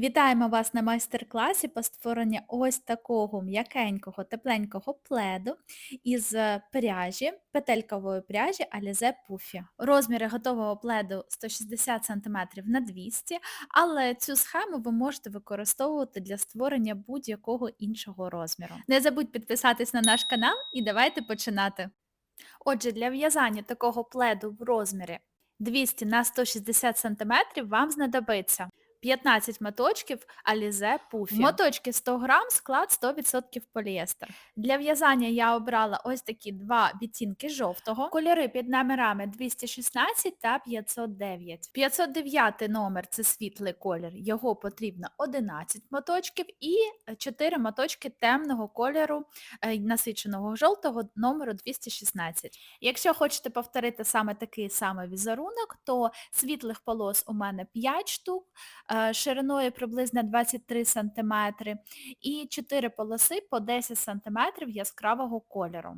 Вітаємо вас на майстер-класі по створенню ось такого м'якенького, тепленького пледу із пряжі, петелькової пряжі Alize Puffy. Розміри готового пледу 160 см на 200 але цю схему ви можете використовувати для створення будь-якого іншого розміру. Не забудь підписатись на наш канал і давайте починати. Отже, для в'язання такого пледу в розмірі 200 на 160 см вам знадобиться 15 моточків Alize Puffy. Моточки 100 грам, склад 100% поліестер. Для в'язання я обрала ось такі два відтінки жовтого. Кольори під номерами 216 та 509. 509 номер це світлий колір, його потрібно 11 моточків і 4 моточки темного кольору е, насиченого жовтого номеру 216. Якщо хочете повторити саме такий самий візерунок, то світлих полос у мене 5 штук, шириною приблизно 23 см і 4 полоси по 10 см яскравого кольору.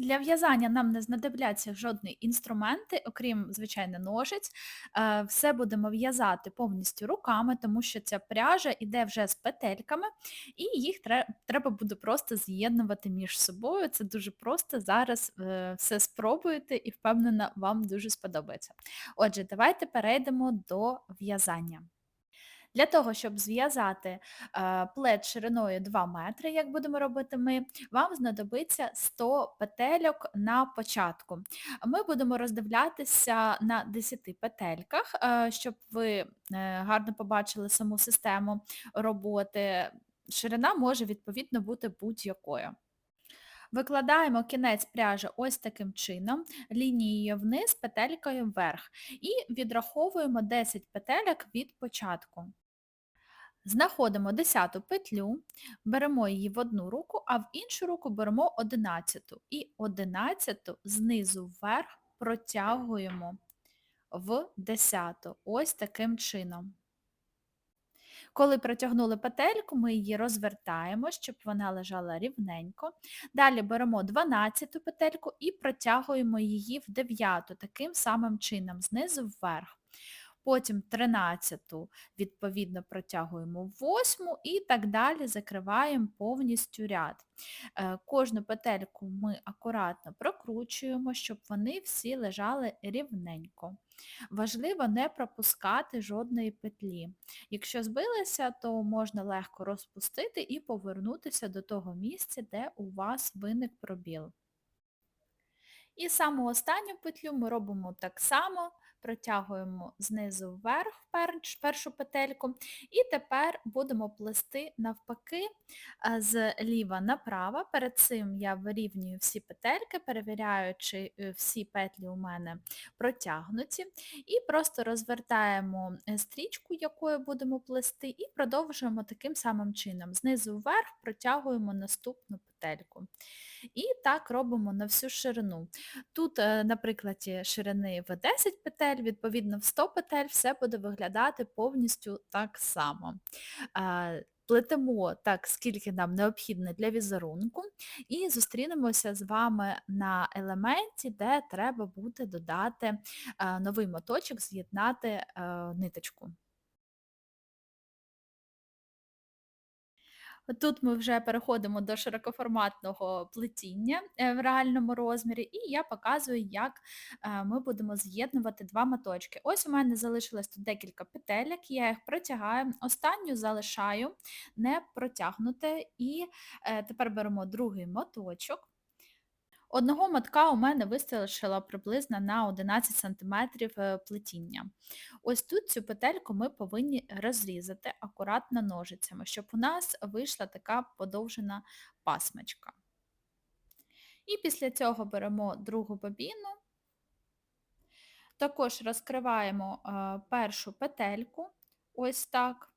Для в'язання нам не знадобляться жодні інструменти, окрім, звичайно, ножиць. Е, Все будемо в'язати повністю руками, тому що ця пряжа йде вже з петельками, і їх треба буде просто з'єднувати між собою. Це дуже просто. Зараз е, все спробуєте і впевнена, вам дуже сподобається. Отже, давайте перейдемо до в'язання. Для того, щоб зв'язати е, плед шириною 2 метри, як будемо робити ми, вам знадобиться 100 петельок на початку. Ми будемо роздивлятися на 10 петельках, е, щоб ви е, гарно побачили саму систему роботи. Ширина може відповідно бути будь-якою. Викладаємо кінець пряжі ось таким чином, лінією вниз, петелькою вверх і відраховуємо 10 петельок від початку. Знаходимо 10 петлю, беремо її в одну руку, а в іншу руку беремо 11 і 11 знизу вверх протягуємо в 10 ось таким чином. Коли протягнули петельку, ми її розвертаємо, щоб вона лежала рівненько. Далі беремо 12 петельку і протягуємо її в 9 таким самим чином, знизу вверх. Потім 13-ту, відповідно протягуємо в 8 і так далі закриваємо повністю ряд. Е, Кожну петельку ми акуратно прокручуємо, щоб вони всі лежали рівненько. Важливо не пропускати жодної петлі. Якщо збилися, то можна легко розпустити і повернутися до того місця, де у вас виник пробіл. І саму останню петлю ми робимо так само, протягуємо знизу вверх перш- першу петельку, і тепер будемо плести навпаки е, зліва направо. Перед цим я вирівнюю всі петельки, перевіряю, чи е, всі петлі у мене протягнуті, і просто розвертаємо е, стрічку, якою будемо плести, і продовжуємо таким самим чином. Знизу вверх протягуємо наступну петельку. І так робимо на всю ширину. Тут, е, на прикладі ширини в 10 петель, відповідно в 100 петель все буде виглядати повністю так само. Е, Плетемо так, скільки нам необхідно для візерунку, і зустрінемося з вами на елементі, де треба буде додати е, новий моточок, з'єднати ниточку. Тут ми вже переходимо до широкоформатного плетіння е, в реальному розмірі, і я показую, як е, ми будемо з'єднувати два моточки. Ось у мене залишилось тут декілька петелек, я їх протягаю, останню залишаю не протягнуте, і е, тепер беремо другий моточок. Одного мотка у мене вистачило приблизно на 11 см плетіння. Ось тут цю петельку ми повинні розрізати акуратно ножицями, щоб у нас вийшла така подовжена пасмочка. І після цього беремо другу бобіну, також розкриваємо е, першу петельку, ось так,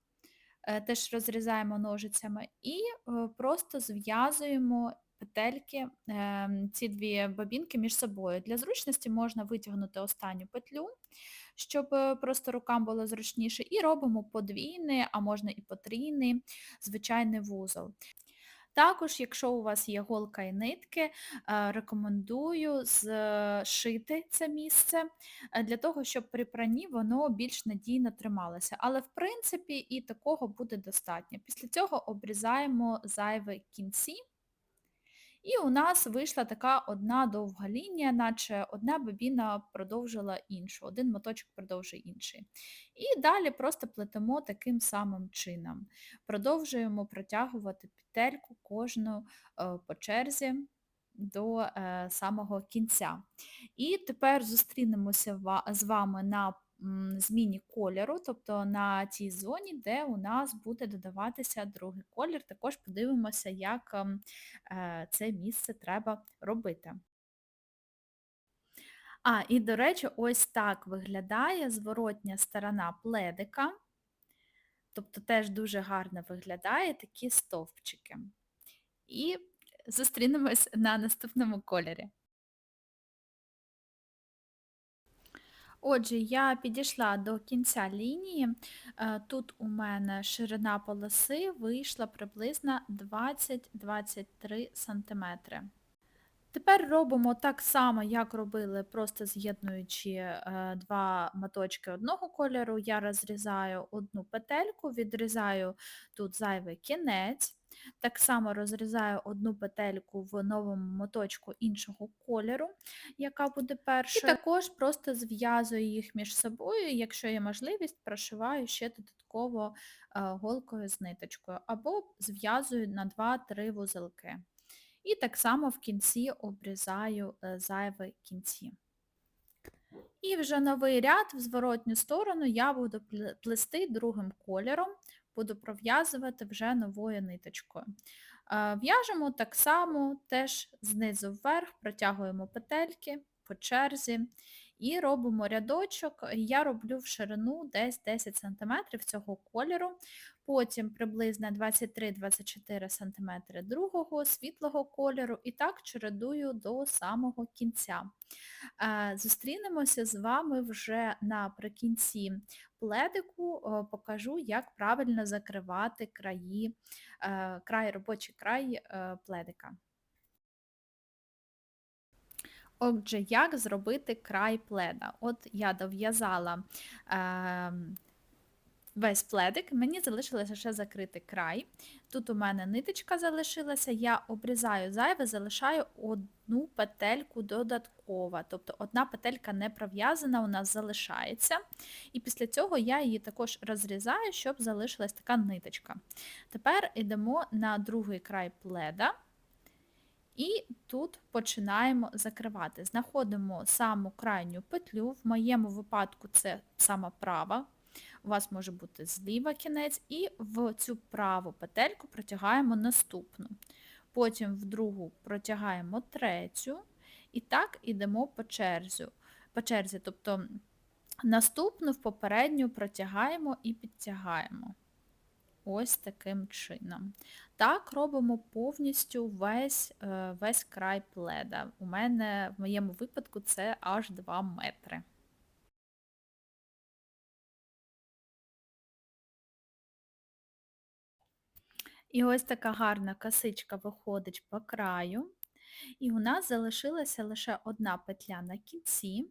е, теж розрізаємо ножицями, і е, просто зв'язуємо петельки, ем, ці дві бобінки між собою. Для зручності можна витягнути останню петлю, щоб е, просто рукам було зручніше, і робимо подвійний, а можна і потрійний звичайний вузол. Також, якщо у вас є голка і нитки, е, рекомендую зшити це місце е, для того, щоб при пранні воно більш надійно трималося. Але в принципі і такого буде достатньо. Після цього обрізаємо зайві кінці. І у нас вийшла така одна довга лінія, наче одна бобіна продовжила іншу, один моточок продовжує інший. І далі просто плетемо таким самим чином. Продовжуємо протягувати петельку кожну е, по черзі до е, самого кінця. І тепер зустрінемося з вами на зміні кольору, тобто на тій зоні, де у нас буде додаватися другий колір. Також подивимося, як ем, е, це місце треба робити. А, і, до речі, ось так виглядає зворотня сторона пледика. Тобто теж дуже гарно виглядає такі стовпчики. І зустрінемось на наступному кольорі. Отже, я підійшла до кінця лінії. Е, тут у мене ширина полоси вийшла приблизно 20-23 см. Тепер робимо так само, як робили, просто з'єднуючи е, два моточки одного кольору. Я розрізаю одну петельку, відрізаю тут зайвий кінець. Так само розрізаю одну петельку в новому моточку іншого кольору, яка буде першою. І також просто зв'язую їх між собою, якщо є можливість, прошиваю ще додатково е, голкою з ниточкою, або зв'язую на 2-3 вузелки. І так само в кінці обрізаю е, зайві кінці. І вже новий ряд в зворотню сторону я буду плести другим кольором, буду пров'язувати вже новою ниточкою. Е, в'яжемо так само, теж знизу вверх, протягуємо петельки по черзі і робимо рядочок. Я роблю в ширину десь 10 см цього кольору, потім приблизно 23-24 см другого світлого кольору і так чередую до самого кінця. Е, зустрінемося з вами вже наприкінці пледику, покажу, як правильно закривати краї, е, край, робочий край е, пледика. Отже, як зробити край пледа? От я дов'язала е, весь пледик, мені залишилося ще закрити край. Тут у мене ниточка залишилася, я обрізаю зайве, залишаю одну петельку додаткова. Тобто одна петелька не пров'язана, у нас залишається. І після цього я її також розрізаю, щоб залишилась така ниточка. Тепер йдемо на другий край пледа. І тут починаємо закривати. Знаходимо саму крайню петлю, в моєму випадку це сама права, у вас може бути зліва кінець, і в цю праву петельку протягаємо наступну. Потім в другу протягаємо третю, і так ідемо по черзі. По черзі, тобто наступну в попередню протягаємо і підтягаємо. Ось таким чином. Так робимо повністю весь е, весь край пледа. У мене в моєму випадку це аж 2 метри. І ось така гарна косичка виходить по краю. І у нас залишилася лише одна петля на кінці,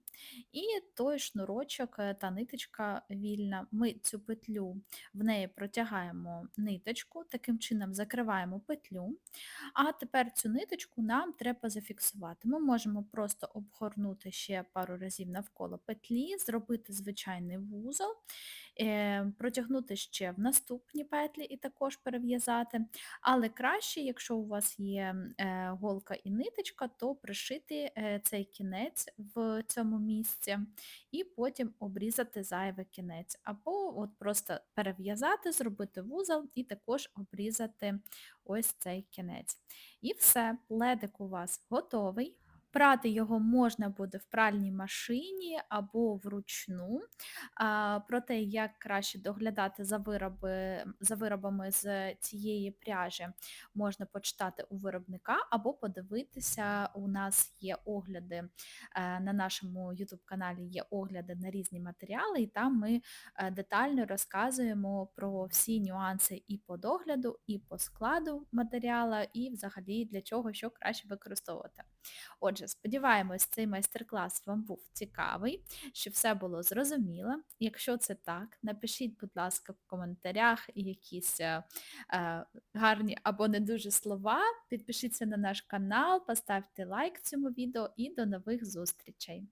і той шнурочок е, та ниточка вільна. Ми цю петлю в неї протягаємо ниточку, таким чином закриваємо петлю. А тепер цю ниточку нам треба зафіксувати. Ми можемо просто обгорнути ще пару разів навколо петлі, зробити звичайний вузол. Е, протягнути ще в наступні петлі і також перев'язати. Але краще, якщо у вас є е, голка і ниточка, то пришити е, цей кінець в цьому місці і потім обрізати зайвий кінець. Або от просто перев'язати, зробити вузол і також обрізати ось цей кінець. І все, пледик у вас готовий. Прати його можна буде в пральній машині або вручну. Про те, як краще доглядати за вироби за виробами з цієї пряжі, можна почитати у виробника або подивитися. У нас є огляди, е, на нашому YouTube-каналі є огляди на різні матеріали, і там ми, е, детально розказуємо про всі нюанси і по догляду, і по складу матеріала, і взагалі для чого, що краще використовувати. Отже, сподіваємось, цей майстер-клас вам був цікавий, що все було зрозуміло. Якщо це так, напишіть, будь ласка, в коментарях якісь е, е, гарні або не дуже слова. Підпишіться на наш канал, поставте лайк цьому відео і до нових зустрічей.